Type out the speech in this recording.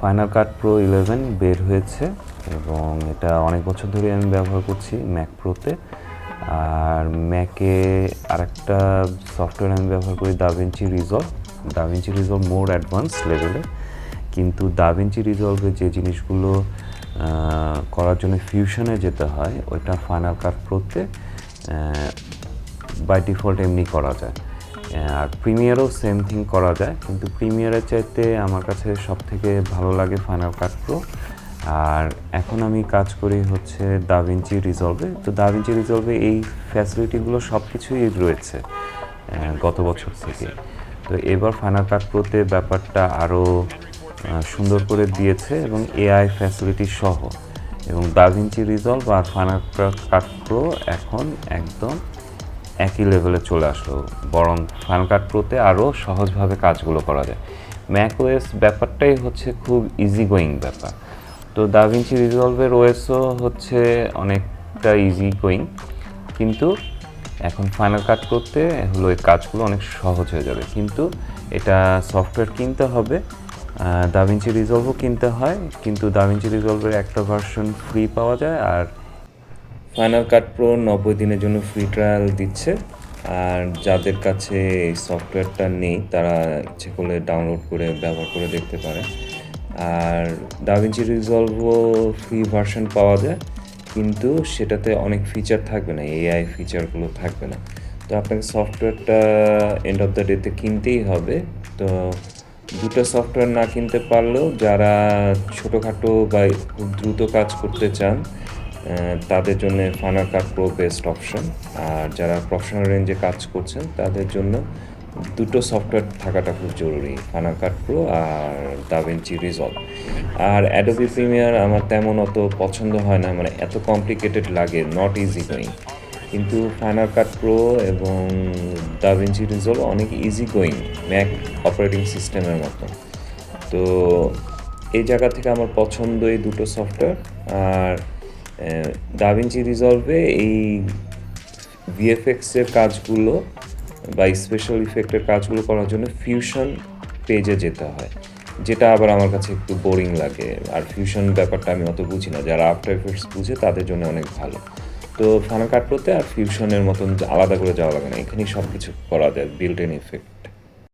Final কাট pro eleven বের হয়েছে এবং এটা অনেক বছর ধরে আমি ব্যবহার করছি ম্যাক প্রোতে আর ম্যাকে আরেকটা সফটওয়্যার আমি ব্যবহার করি DaVinci Resolve DaVinci Resolve more advance লেভেলে কিন্তু দাভিঞ্চি রিজলভে যে জিনিসগুলো করার জন্য ফিউশনে যেতে হয়, ওইটা ফাইনাল কাট প্রোতে বাই ডিফল্ট এমনি করা যায়। আর প্রিমিয়ারও সেম থিং করা যায়, কিন্তু প্রিমিয়ারের চাইতে আমার কাছে সব থেকে ভালো লাগে ফাইনাল কাট প্রো আর এখন আমি কাজ করি হচ্ছে দাভিঞ্চি রিজলভে তো দাভিঞ্চি রিজলভে এই ফ্যাসিলিটিগুলো সব কিছুই রয়েছে গত বছর থেকে। তো এবার ফাইনাল কাট প্রোতে ব্যাপারটা আরও সুন্দর করে দিয়েছে এবং এআই ফ্যাসিলিটি সহ। এবং দাভিঞ্চি রিজলভ আর ফাইনাল কাট প্রো এখন একদম একই লেভেলে চলে আসলো, বরং ফাইনাল কাট প্রোতে আরও সহজভাবে কাজগুলো করা যায়। ম্যাক ব্যাপারটাই হচ্ছে খুব ইজি গোয়িং ব্যাপার। তো দাভিঞ্চি রিজলভের ওএসও হচ্ছে অনেকটা ইজি গোয়িং কিন্তু এখন ফাইনাল কাট করতে হলো এই কাজগুলো অনেক সহজ হয়ে যাবে। কিন্তু এটা সফটওয়্যার কিনতে হবে দাভিঞ্চি রিজলভও কিনতে হয়, কিন্তু দাভিঞ্চি রিজলভের একটা ভার্সন ফ্রি পাওয়া যায়, আর ফাইনাল কাট প্রো নব্বই দিনের জন্য ফ্রি ট্রায়াল দিচ্ছে। আর যাদের কাছে এই সফটওয়্যারটা নেই, তারা ইচ্ছে করলে ডাউনলোড করে ব্যবহার করে দেখতে পারে। আর দাভিঞ্চি রিজলভও ফ্রি ভার্সন পাওয়া যায়, কিন্তু সেটাতে অনেক ফিচার থাকবে না এআই ফিচারগুলো থাকবে না। তো আপনাকে সফটওয়্যারটা এন্ড অফ দ্য ডেতে কিনতেই হবে। তো দুটো সফটওয়্যার না কিনতে পারলেও যারা ছোটোখাটো বা খুব দ্রুত কাজ করতে চান তাদের জন্য Final Cut Pro best option আর যারা প্রফেশনাল রেঞ্জে কাজ করছেন, তাদের জন্য দুটো সফটওয়্যার থাকাটা খুব জরুরি ফাইনাল কাট প্রো আর দাভিঞ্চি রিজলভ আর অ্যাডোবি প্রিমিয়ার আমার তেমন অত পছন্দ হয় না মানে এত কমপ্লিকেটেড লাগে নট ইজি গোয়িং কিন্তু ফাইনাল কাট প্রো এবং দাভিঞ্চি রিজলভ অনেক ইজি গোয়িং ম্যাক অপারেটিং সিস্টেমের মতো। তো এই জায়গা থেকে আমার পছন্দ এই দুটো সফটওয়্যার আর দাভিঞ্চি রিজলভে এই ভিএফএক্সের কাজগুলো বা স্পেশাল ইফেক্টের কাজগুলো করার জন্য ফিউশন পেজে যেতে হয়। যেটা আবার আমার কাছে একটু বোরিং লাগে। আর ফিউশন ব্যাপারটা আমি অত বুঝি না। যারা আফটার এফেক্টস বুঝে, তাদের জন্য অনেক ভালো। তো ফানা কাট করতে আর ফিউশনের মতন আলাদা করে যাওয়া লাগে না। এখানেই সব কিছু করা যায় বিল্ট ইন ইফেক্ট